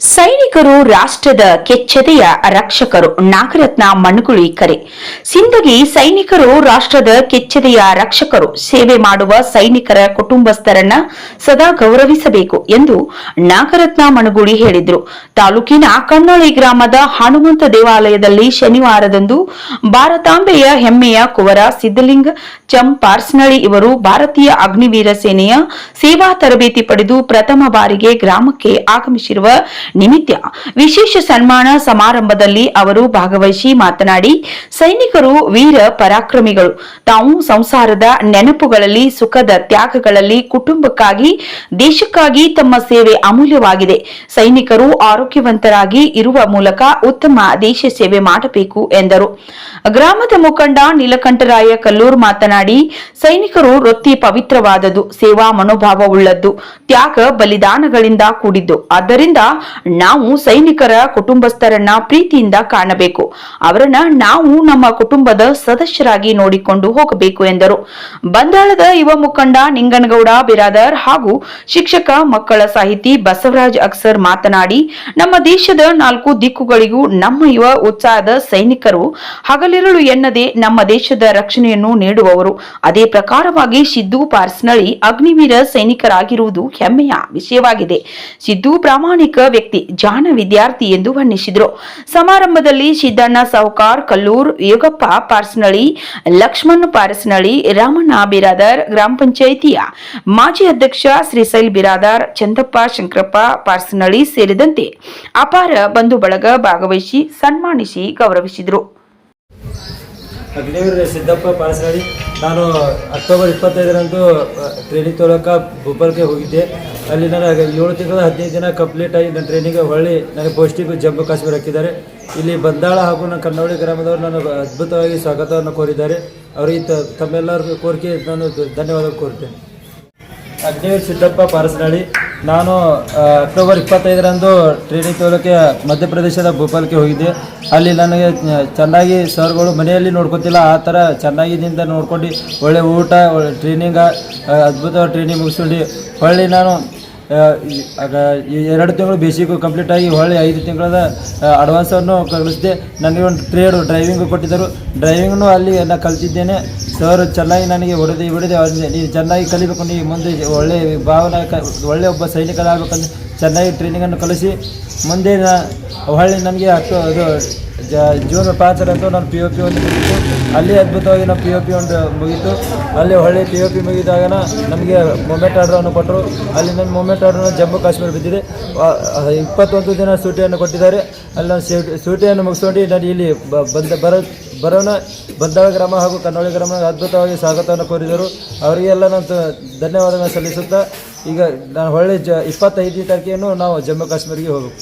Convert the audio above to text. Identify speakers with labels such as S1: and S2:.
S1: ಸೈನಿಕರು ರಾಷ್ಟ್ರದ ಕೆಚ್ಚೆದೆಯ ರಕ್ಷಕರು. ನಾಗರತ್ನ ಮಣ್ಣುಗುಳಿ ಕರೆ. ಸಿಂದಗಿ ಸೈನಿಕರು ರಾಷ್ಟ್ರದ ಕೆಚ್ಚೆದೆಯ ರಕ್ಷಕರು. ಸೇವೆ ಮಾಡುವ ಸೈನಿಕರ ಕುಟುಂಬಸ್ಥರನ್ನ ಸದಾ ಗೌರವಿಸಬೇಕು ಎಂದು ನಾಗರತ್ನ ಮಣಗುಳಿ ಹೇಳಿದರು. ತಾಲೂಕಿನ ಕಣ್ಣೊಳಿ ಗ್ರಾಮದ ಹನುಮಂತ ದೇವಾಲಯದಲ್ಲಿ ಶನಿವಾರದಂದು ಭಾರತಾಂಬೆಯ ಹೆಮ್ಮೆಯ ಕುವರ ಸಿದ್ದಲಿಂಗ ಚಂ ಪಾರ್ಸ್ನಳಿ ಇವರು ಭಾರತೀಯ ಅಗ್ನಿವೀರ ಸೇನೆಯ ಸೇವಾ ತರಬೇತಿ ಪಡೆದು ಪ್ರಥಮ ಬಾರಿಗೆ ಗ್ರಾಮಕ್ಕೆ ಆಗಮಿಸಿರುವ ನಿಮಿತ್ತ. ವಿಶೇಷ ಸನ್ಮಾನ ಸಮಾರಂಭದಲ್ಲಿ ಅವರು ಭಾಗವಹಿಸಿ ಮಾತನಾಡಿ, ಸೈನಿಕರು, ವೀರ ಪರಾಕ್ರಮಿಗಳು, ತಾವು ಸಂಸಾರದ ನೆನಪುಗಳಲ್ಲಿ, ಸುಖದ ತ್ಯಾಗಗಳಲ್ಲಿ ಕುಟುಂಬಕ್ಕಾಗಿ, ದೇಶಕ್ಕಾಗಿ ತಮ್ಮ ಸೇವೆ ಅಮೂಲ್ಯವಾಗಿದೆ. ಸೈನಿಕರು ಆರೋಗ್ಯವಂತರಾಗಿ ಇರುವ ಮೂಲಕ ಉತ್ತಮ ದೇಶ ಸೇವೆ ಮಾಡಬೇಕು ಎಂದರು. ಗ್ರಾಮದ ಮುಖಂಡ ನೀಲಕಂಠರಾಯ ಕಲ್ಲೂರ್ ಮಾತನಾಡಿ, ಸೈನಿಕರು ವೃತ್ತಿ ಪವಿತ್ರವಾದದು ಸೇವಾ ಮನೋಭಾವವುಳ್ಳದ್ದು ತ್ಯಾಗ ಬಲಿದಾನಗಳಿಂದ ಕೂಡಿದ್ದು. ಆದ್ದರಿಂದ ನಾವು ಸೈನಿಕರ ಕುಟುಂಬಸ್ಥರನ್ನ ಪ್ರೀತಿಯಿಂದ ಕಾಣಬೇಕು. ಅವರನ್ನ ನಾವು ನಮ್ಮ ಕುಟುಂಬದ ಸದಸ್ಯರಾಗಿ ನೋಡಿಕೊಂಡು ಹೋಗಬೇಕು ಎಂದರು. ಬಂದಾಳದ ಯುವ ಮುಖಂಡ ನಿಂಗನಗೌಡ, ಬಿರಾದರ್ ಹಾಗೂ ಶಿಕ್ಷಕ ಮಕ್ಕಳ ಸಾಹಿತಿ ಬಸವರಾಜ್ ಅಕ್ಸರ್ ಮಾತನಾಡಿ, ನಮ್ಮ ದೇಶದ ನಾಲ್ಕು ದಿಕ್ಕುಗಳಿಗೂ ನಮ್ಮ ಯುವ ಉತ್ಸಾಹದ ಸೈನಿಕರು ಹಗಲಿರುಳು ಎನ್ನದೆ ನಮ್ಮ ದೇಶದ ರಕ್ಷಣೆಯನ್ನು ನೀಡುವವರು. ಅದೇ ಪ್ರಕಾರವಾಗಿ ಸಿದ್ದು ಪಾರ್ಸ್ನಳಿ ಅಗ್ನಿವೀರ ಸೈನಿಕರಾಗಿರುವುದು ಹೆಮ್ಮೆಯ ವಿಷಯವಾಗಿದೆ. ಸಿದ್ದು ಪ್ರಾಮಾಣಿಕ ಜಾಣ ವಿದ್ಯಾರ್ಥಿ ಎಂದು ಬಣ್ಣಿಸಿದರು ಸಮಾರಂಭದಲ್ಲಿ ಸಿದ್ದಣ್ಣ ಸಾಹುಕಾರ್, ಕಲ್ಲೂರ್, ಯೋಗಪ್ಪ ಪಾರ್ಸನಳ್ಳಿ, ಲಕ್ಷ್ಮಣ್ ಪಾರಸನಳ್ಳಿ, ರಾಮಣ್ಣ ಬಿರಾದರ್, ಗ್ರಾಮ ಪಂಚಾಯಿತಿಯ ಮಾಜಿ ಅಧ್ಯಕ್ಷ ಶ್ರೀಶೈಲ್ ಬಿರಾದಾರ್, ಚಂದಪ್ಪ ಶಂಕರಪ್ಪ ಪಾರ್ಸನಳ್ಳಿ ಸೇರಿದಂತೆ ಅಪಾರ ಬಂಧು ಬಳಗ ಭಾಗವಹಿಸಿ ಸನ್ಮಾನಿಸಿ ಗೌರವಿಸಿದರು.
S2: ಅಗ್ನಿವೀರ ಸಿದ್ದಪ್ಪ ಪಾಳಸಳ್ಳಿ ನಾನು ಅಕ್ಟೋಬರ್ ಇಪ್ಪತ್ತೈದರಂದು ಟ್ರೈನಿಂಗ್ ತೊಳಕ ಭೂಪಾಲ್ಗೆ ಹೋಗಿದ್ದೆ. ಅಲ್ಲಿ ನಾನು ಏಳು ತಿಂಗಳ ಹದಿನೈದು ದಿನ ಕಂಪ್ಲೀಟ್ ಆಗಿ ನನ್ನ ಟ್ರೈನಿಂಗ್ ಹೊಳ್ಳಿ ನನಗೆ ಪೋಸ್ಟಿಂಗ್ ಜಮ್ಮು ಕಾಶ್ಮೀರ ಹಾಕಿದ್ದಾರೆ. ಇಲ್ಲಿ ಬಂದಾಳ ಹಾಗೂ ನನ್ನ ಕನ್ನೋಳಿ ಗ್ರಾಮದವರು ನನಗೆ ಅದ್ಭುತವಾಗಿ ಸ್ವಾಗತವನ್ನು ಕೋರಿದ್ದಾರೆ. ಅವರಿಗೆ ತ- ತಮ್ಮೆಲ್ಲರ ಕೋರಿಕೆ, ನಾನು ಧನ್ಯವಾದ ಕೋರ್ತೇನೆ. ಅಗ್ನಿವೀರ್ ಸಿದ್ದಪ್ಪ ಪಾರಸನಹಳ್ಳಿ ನಾನು ಅಕ್ಟೋಬರ್ ಇಪ್ಪತ್ತೈದರಂದು ಟ್ರೈನಿಂಗ್ ತೋಲಕ್ಕೆ ಮಧ್ಯಪ್ರದೇಶದ ಭೋಪಾಲ್ಗೆ ಹೋಗಿದ್ದೆ. ಅಲ್ಲಿ ನನಗೆ ಚೆನ್ನಾಗಿ ಸರ್ಗಳು ಮನೆಯಲ್ಲಿ ನೋಡ್ಕೊತಿಲ್ಲ. ಆ ಥರ ಚೆನ್ನಾಗಿದಿಂದ ನೋಡ್ಕೊಂಡು ಒಳ್ಳೆ ಊಟ, ಒಳ್ಳೆ ಟ್ರೈನಿಂಗ ಅದ್ಭುತವಾದ ಟ್ರೈನಿಂಗ್ ಮುಗಿಸ್ಕೊಂಡು ಹೊಳ್ಳಿ ನಾನು ಎರಡು ತಿಂಗಳು ಬೇಸಿಕ್ ಕಂಪ್ಲೀಟ್ ಆಗಿ ಹೊಳ್ಳಿ ಐದು ತಿಂಗಳದ ಅಡ್ವಾನ್ಸನ್ನು ಕಳಿಸಿದೆ. ನನಗೆ ಒಂದು ಟ್ರೇಡ್ ಡ್ರೈವಿಂಗ್ ಕೊಟ್ಟಿದ್ದರು. ಡ್ರೈವಿಂಗ್ನು ಅಲ್ಲಿ ನಾನು ಕಲಿತಿದ್ದೇನೆ. ಸರ್ ಚೆನ್ನಾಗಿ ನನಗೆ ಹೊಡೆದು ಹೊಡೆದು ನೀನು ಚೆನ್ನಾಗಿ ಕಲಿಬೇಕು ನೀವು ಮುಂದೆ ಒಳ್ಳೆಯ ಭಾವನೆ ಕ, ಒಳ್ಳೆ ಒಬ್ಬ ಸೈನಿಕರಾಗಬೇಕಂದ್ರೆ ಚೆನ್ನಾಗಿ ಟ್ರೈನಿಂಗನ್ನು ಕಲಿಸಿ. ಮುಂದೆ ಹೊಳ್ಳಿ ನನಗೆ ಹತ್ತು ಅದು ಜ ಜೂನ್ ಪಾಂಚರಂದು ನಾನು ಪಿ ಒ ಪಿ ಒಂದು ಮುಗಿತು. ಅಲ್ಲಿ ಅದ್ಭುತವಾಗಿ ನಾವು ಪಿ ಒ ಪಿ ಒಂದು ಮುಗೀತು. ಅಲ್ಲಿ ಹೊಳ್ಳಿ ಪಿ ಒ ಪಿ ಮುಗಿದಾಗ ನಮಗೆ ಮೊಮೆಂಟ್ ಆರ್ಡ್ರನ್ನು ಕೊಟ್ಟರು ಅಲ್ಲಿ ನನ್ನ ಮೊಮೆಂಟ್ ಆರ್ಡ್ರನ್ನು ಜಮ್ಮು ಕಾಶ್ಮೀರ ಬಿದ್ದಿದೆ. ಇಪ್ಪತ್ತೊಂದು ದಿನ ಸೂಟಿಯನ್ನು ಕೊಟ್ಟಿದ್ದಾರೆ. ಅಲ್ಲಿ ನಾನು ಸೂಟಿ, ಸೂಟಿಯನ್ನು ಮುಗಿಸ್ಕೊಂಡು ನಾನು ಇಲ್ಲಿ ಬಂದ, ಬರ, ಬರೋಣ. ಬಂದಾಳ ಗ್ರಾಮ ಹಾಗೂ ಕನ್ನೋಳಿ ಗ್ರಾಮ ಅದ್ಭುತವಾಗಿ ಸ್ವಾಗತವನ್ನು ಕೋರಿದರು. ಅವರಿಗೆಲ್ಲ ನಾನು ಧನ್ಯವಾದಗಳನ್ನು ಸಲ್ಲಿಸುತ್ತಾ, ಈಗ ನಾನು ಹೊಳ್ಳಿ ಜ, ಇಪ್ಪತ್ತೈದನೇ ತಾರೀಕಿಯನ್ನು ನಾವು ಜಮ್ಮು ಕಾಶ್ಮೀರಿಗೆ ಹೋಗಬೇಕು.